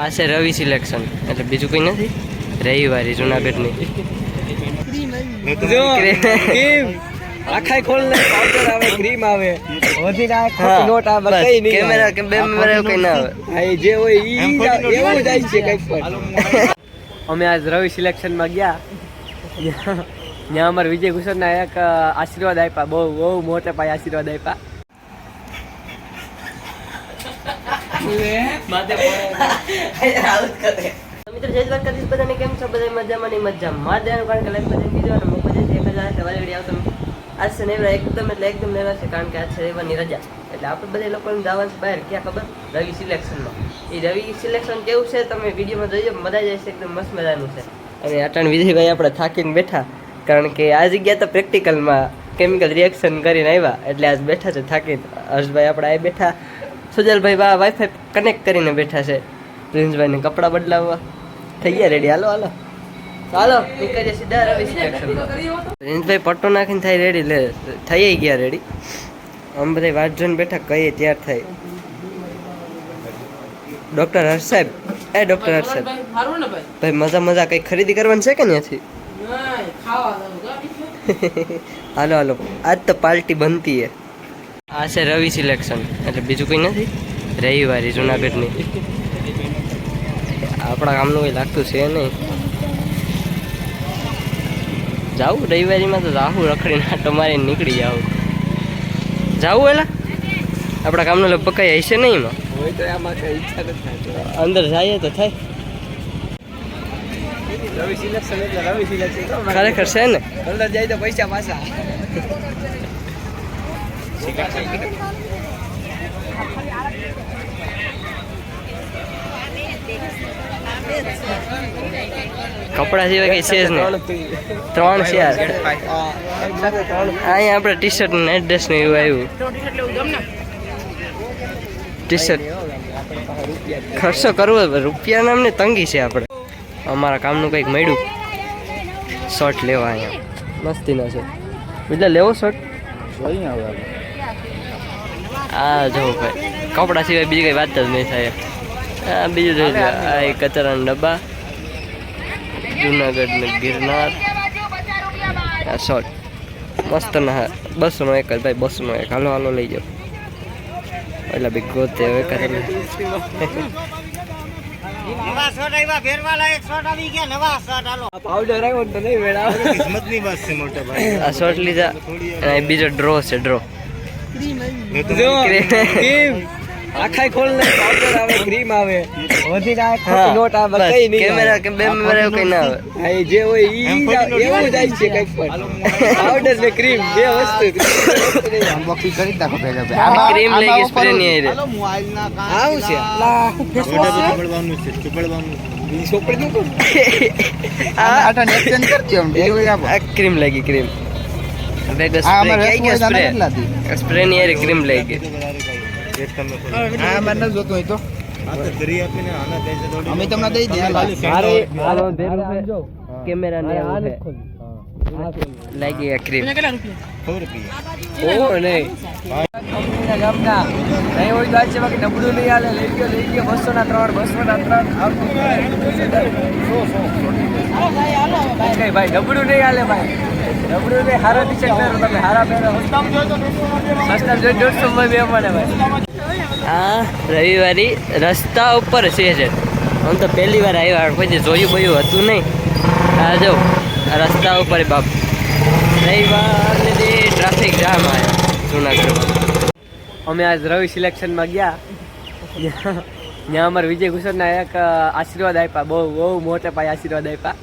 આ છે રવિ સિલેક્શન. એટલે બીજું કંઈ નથી. રવિવારી જુનાગઢની. આખા ખોલ ને પાવડર આવે ક્રીમ આવે. વધીને આ ખોટી નોટ આવે કઈ નહીં કેમેરા કે બે કેમેરા એવું ના આવે. આ જે હોય ઈ એવું જ આવી. છે કંઈક પણ. અમે આજ રવિ સિલેક્શનમાં ગયા. ત્યાં અમારે વિજય ઘુસરના એક આશીર્વાદ આપ્યા. બહુ બહુ મોટા પાયે આશીર્વાદ આપ્યા. મિત્રો, જય દ્વારકાધીશ. બધાને કેમ છો? બધા મજામાં મજા મજાનું કારણ કે લાઈફ બધાને બીજો અને હું બધા એક હજાર સવારે ઘડી આવતો આજ શનિવાર એકદમ એટલે એકદમ લેવા છે, કારણ કે આજ શનિવારની રજા. એટલે આપણે બધા લોકોને જવાનું છે બહાર. ક્યાં ખબર? રવિ સિલેક્શનમાં. એ રવિ સિલેક્શન કેવું છે, તમે વિડીયોમાં જોઈજો મજા જાય છે એકદમ મસ્ત મજાનું છે. અને અટાણ વિજયભાઈ આપણે થાકીને બેઠા, કારણ કે આ જગ્યા તો પ્રેક્ટિકલમાં કેમિકલ રિએક્શન કરીને આવ્યા. એટલે આજ બેઠા છે થાકીને. હર્ષભાઈ આપણે આ બેઠા. સુજલભાઈ બા વાઈફાઈ કનેક્ટ કરીને બેઠા છે. પ્રિન્સભાઈને કપડાં બદલાવવા. થઈ ગયા રેડી હાલો હાલો. ચાલો નીકળીએ સીધા રવિ પ્રિન્સભાઈ પટ્ટો નાખીને થાય રેડી લે થઈ ગયા રેડી આમ બધા વાત જોઈને બેઠા કહીએ ત્યાર થાય. ડૉક્ટર હર્ષ સાહેબ. એ ડૉક્ટર હર્ષ સાહેબ. ભાઈ મજા મજા કંઈ ખરીદી કરવાની છે કે ત્યાંથી હાલો હાલો. આજ તો પાર્ટી બનતી હે. આ છે રવિ સિલેક્શન. એટલે બીજું કંઈ નથી? રવિવારી જુનાગઢની. આપણા ગામનું કંઈ લાગતું છે નહીં. જાવું રવિવારીમાં તો જાવું રખડીને આટો મારીને નીકળી જાવું જાવું એલા? આપણા ગામનું લગભગ કંઈ હશે નહીં એમાં? હોય તો આમાં કઈ ઈચ્છા નથી અંદર જઈએ તો થાય. રવિ સિલેક્શન એટલે રવિ સિલેક્શન. ખરેખર છે ને? અંદર જાય તો પૈસા પાછા. કપડા સિવાય કઈ છે જ નહીં. ત્રણ છે યાર. અહીંયા આપણે ટી શર્ટ ને એડ્રેસ ને એવું આવ્યું. ટી શર્ટ ખર્ચો કરવો રૂપિયા નામ ને તંગી છે આપણે. અમારા કામનું કંઈક મળ્યું. શર્ટ લેવા અહીંયા. મસ્તીનો છે. એટલે લેવો શર્ટ આ જો ભાઈ કપડા સિવાય બીજી કઈ વાત જ નહીં થાય. આ બીજું જોઈ લો આ એક કચરાના ડબ્બા. જુનાગઢ ને ગિરનાર. આ શોર્ટ મસ્ત ના બસનો નો એક જ ભાઈ બસનો એક. હાલો હાલો લઈ જાઓ. એટલે બી ગોતે હવે કરે પાવડર આવ્યો ને તો નહીં મેળા આ શર્ટ લીધા બીજો ડ્રો છે ડ્રો. ક્રીમ. આખા ખોલ ને પાવડર આવે ક્રીમ આવે. વધીને આ ખોટી નોટ આવે કઈ નહીં કેમેરા કે બે કેમેરા એવું કઈ ના આવે. આ જે હોય ઈ એવું જ છે કંઈક પણ. પાવડર ને ક્રીમ બે વસ્તુ. ક્રીમ લઈ સ્પ્રે ની આઈ રે આવું છે? લા ફેસ વોશ છે? છોકરી નું કોણ આ ક્રીમ લાગી ક્રીમ બેગ આ સ્પ્રે કઈ ગયો સ્પ્રે સ્પ્રે ની આરે ક્રીમ લઈ ગઈ. અમે તમને દઈ દઈએ. કેમેરા ને રૂપિયા. ઓ નહીં. કંપનીના નહીં હોય તો આજે બાકી ત્રણ બસો ભાઈ, નબળું નહીં હાલે ભાઈ. નબળું નહીં, હારા તમે, હારા પહેરો. બે મળે ભાઈ. હા, રવિવારી રસ્તા ઉપર છે જ. આમ તો પહેલી વાર આવ્યા પછી જોયું બોયું હતું નહીં. આ જો, રસ્તા ઉપર બાપ. રવિવાર ને ટ્રાફિક જામ આવ્યા અમે આજ રવિ સિલેક્શનમાં ગયા. ત્યાં અમારે વિજય ઘુસરના એક આશીર્વાદ આપ્યા. બહુ બહુ મોટા પાયે આશીર્વાદ આપ્યા.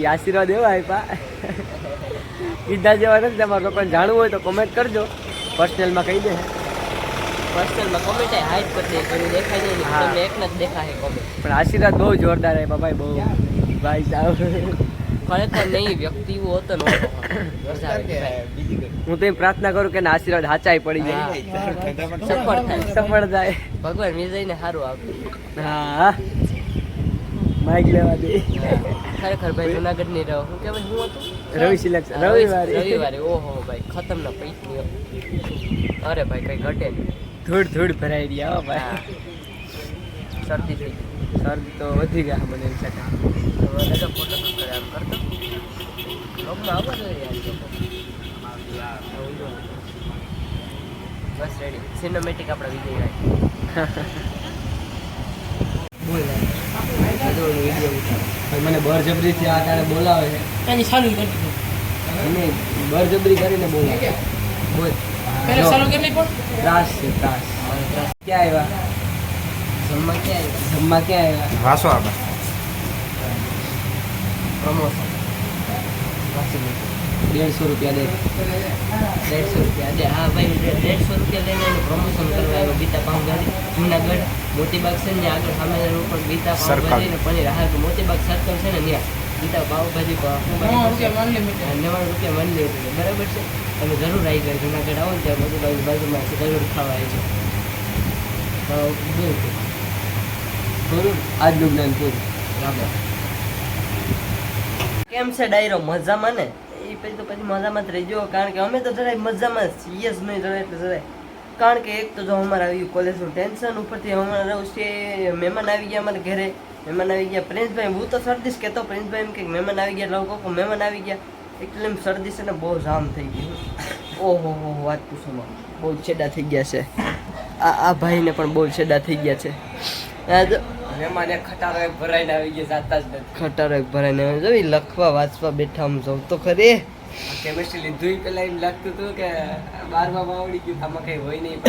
એ આશીર્વાદ એવા આપ્યા. કીધા જેવા નથી તમારે લોકોને જાણવું હોય તો કોમેન્ટ કરજો. પર્સનલમાં કહી દે. પર્સનલમાં કોમેન્ટ હાઈટ પર દે કોઈ દેખાય નહીં હા. તમને એકને જ દેખાય કોમેન્ટ પણ આશીર્વાદ બહુ જોરદાર આપ્યા ભાઈ બહુ. ભાઈ સાહેબ ખરેખર નહીં વ્યક્તિ એવો હતો નહોતો. હું તો એમ પ્રાર્થના કરું કે આશીર્વાદ હાચાઈ પડી જાય. સફળ થાય સફળ થાય ભગવાન વિજયને સારું આપે. હા. માઇક લેવા દે. ખરેખર ભાઈ જુનાગઢની રહો. હું કહેવાય હું હતું? રવિ સિલેક્શન રવિવારે. રવિવારે. ઓહો ભાઈ ખતમ ના પૈસા અરે ભાઈ કઈ ઘટે નહીં. ધૂળ ધૂળ ભરાઈ રહ્યા હો ભાઈ. શરદી થઈ શરદી તો વધી ગયા મને એમ છે હવે ફોટો કરે આમ કરતો. લોકો આવો જોઈએ યાર લોકો. બસ રેડી સિનેમેટિક આપણે વિજય રાય બોલ બધો વીડિયો ઉતાર ભાઈ મને બળજબરીથી આ કારણે બોલાવે છે. એની ચાલુ કરી બળજબરી કરીને બોલાવે બોલ. પહેલા જો. ચાલુ કેટલી પણ ત્રાસ છે ત્રાસ. ક્યાં આવ્યા? જમવા ક્યાં જમવા ક્યાં આવ્યા? વાસો આપણે પ્રમોશન. દેડસો રૂપિયા દે. દેડસો રૂપિયા દે. હા ભાઈ દેડસો રૂપિયા લઈને એનું પ્રમોશન કરવા આવ્યો ગીતા પાઉંભાજી. જુનાગઢ મોતીબાગ છે ને આગળ સામે ઉપર ગીતા પાઉંભાજી ને પનીર. હા મોતીબાગ સર્કલ છે ને ત્યાં. ગીતા પાઉંભાજી નવ્વાણું રૂપિયા મળી લીધું બરાબર છે? તમે જરૂર આવી ગયા જુનાગઢ આવો ને ત્યાં મોતીબાગ બાજુમાં જરૂર ખાવા આવી છે પૂરું આજનું જ્ઞાન પૂરું બરાબર કેમ છે ડાયરો? મજામાં ને? એ પછી તો પછી મજામાં જ રહેજો, કારણ કે અમે તો જરાય મજામાં સિરિયસ નહીં જરાય એટલે જરાય. કારણ કે એક તો જો અમારે આવ્યું કોલેજનું ટેન્શન ઉપરથી અમારે રહું છે, મહેમાન આવી ગયા અમારે ઘરે. મહેમાન આવી ગયા. પ્રિન્સભાઈ, હું તો શરદીશ કહેતો, પ્રિન્સભાઈ એમ કે મહેમાન આવી ગયા લોકો મહેમાન આવી ગયા. એટલે એમ શરદી છે ને બહુ જામ થઈ ગયું. ઓહો, હો વાત પૂછો માં બહુ છેડા થઈ ગયા છે. આ આ ભાઈને પણ બહુ છેડા થઈ ગયા છે. જો મહેમાન એક ખટારો એક ભરાઈને આવી ગયા જાતા જ નથી. ખટારો એક ભરાઈને આવે. જો લખવા વાંચવા બેઠા આમ જોઉં તો ખરે. કેમિસ્ટ્રી લીધું પેલા એમ લાગતું હતું કે બારમાં આવડી ગયું આમાં કઈ હોય નહીં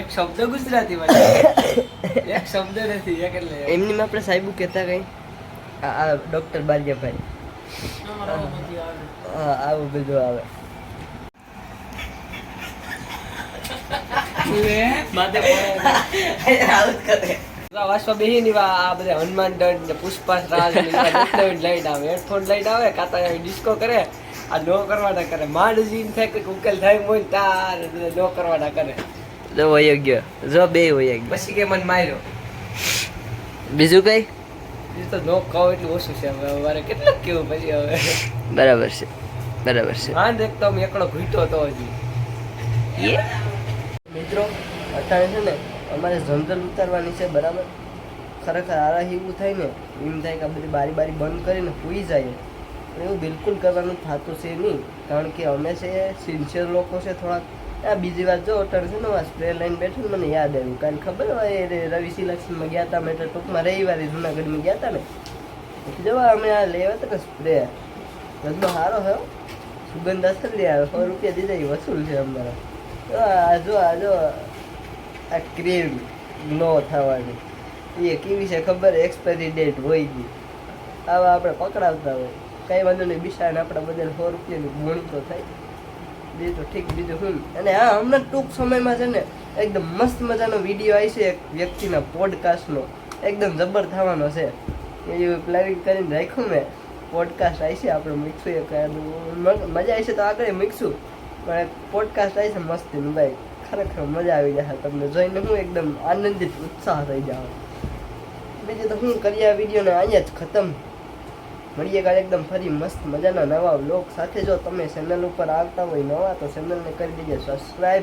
એક શબ્દ ગુજરાતી એક શબ્દ નથી એક એટલે એમની આપણે સાહેબુ કહેતા કઈ? આ ડોક્ટર બાલિયાભાઈ આવે હા આવું બધું આવે. માથે પડે. વાંચવા બેહી ની આ બધા હનુમાન દંડ ને પુષ્પા રાજ ને એવા નવી નવી લાઈટ આવે હેડફોન લાઈટ આવે કાતા ડિસ્કો કરે આ નો કરવાના કરે. માંડ જીન થાય કે ઉકેલ થાય મોય તાર નો કરવાના કરે. જો વયો ગયો. જો બે વયો ગયો. પછી કે મને માર્યો. બીજું કઈ? બીજું તો નો કહો એટલું ઓછું છે હવે. મારે કેટલું કેવું પછી હવે. બરાબર છે. બરાબર છે. માંડ એક તો એકડો ઘૂંટો તો હજી. મિત્રો અત્યારે છે ને અમારે જનરલ ઉતારવાની છે, બરાબર? ખરેખર આરા એવું થાય ને, એમ થાય કે આ બધી બારી બારી બંધ કરીને સૂઈ જાય. પણ એવું બિલકુલ કરવાનું થતું છે નહીં. કારણ કે અમે છે સિન્સિયર લોકો છે થોડાક. આ બીજી વાત જો છે ને સ્પ્રે લઈને બેઠું મને યાદ આવ્યું. કારણ ખબર હોય, એ રવિ સિલેક્શનમાં ગયા હતા અમે એટલે ટૂંકમાં રવિવારે જુનાગઢમાં ગયા હતા ને. જવા અમે આ લેવા હતા ને સ્પ્રે રસનો સારો થયો સુગંધ અસર લઈ આવ્યો સો રૂપિયા દીધા, એ વસૂલ છે અમારા. જો, આ જો આ જો આ ક્રીમ ગ્લો થવાની. એ કેવી છે ખબર એક્સપાયરી ડેટ હોય ગઈ. આવા આપણે પકડાવતા હોય. કઈ વાંધો નહીં બિશાને આપણા બધા સો રૂપિયાનું ગુણી તો થાય. બે તો ઠીક, બીજું શું? અને હા હમણાં ટૂંક સમયમાં છે ને, એકદમ મસ્ત મજાનો વીડિયો આવી છે એક વ્યક્તિના પોડકાસ્ટનો એકદમ જબર થવાનો છે. એ પ્લાનિંગ કરીને રાખ્યું મેં. પોડકાસ્ટ આવી છે, આપણે મૂકશું એક મજા આવી છે તો આગળ મૂકશું. પણ પોડકાસ્ટ આવી છે મસ્તીનું ભાઈ ખરેખર મજા આવી જશે તમને જોઈને હું એકદમ આનંદિત, ઉત્સાહ થઈ જાઉં. બીજું તો હું કરી આ વિડીયોને અહીંયા જ ખતમ. મળીએ કાલે એકદમ ફરી મસ્ત મજાના નવા બ્લોગ સાથે. જો તમે ચેનલ ઉપર આવતા હોય નવા, તો ચેનલને કરી દેજો. સબસ્ક્રાઈબ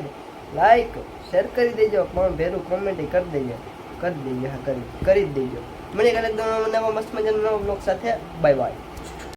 લાઈક શેર કરી દેજો. પણ ભેરું કોમેન્ટ કરી દેજો. કરી દેજો, હા, કરી કરી જ દેજો. મળીએ કાલે એકદમ નવા, મસ્ત મજાના નવા બ્લોગ સાથે. Bye bye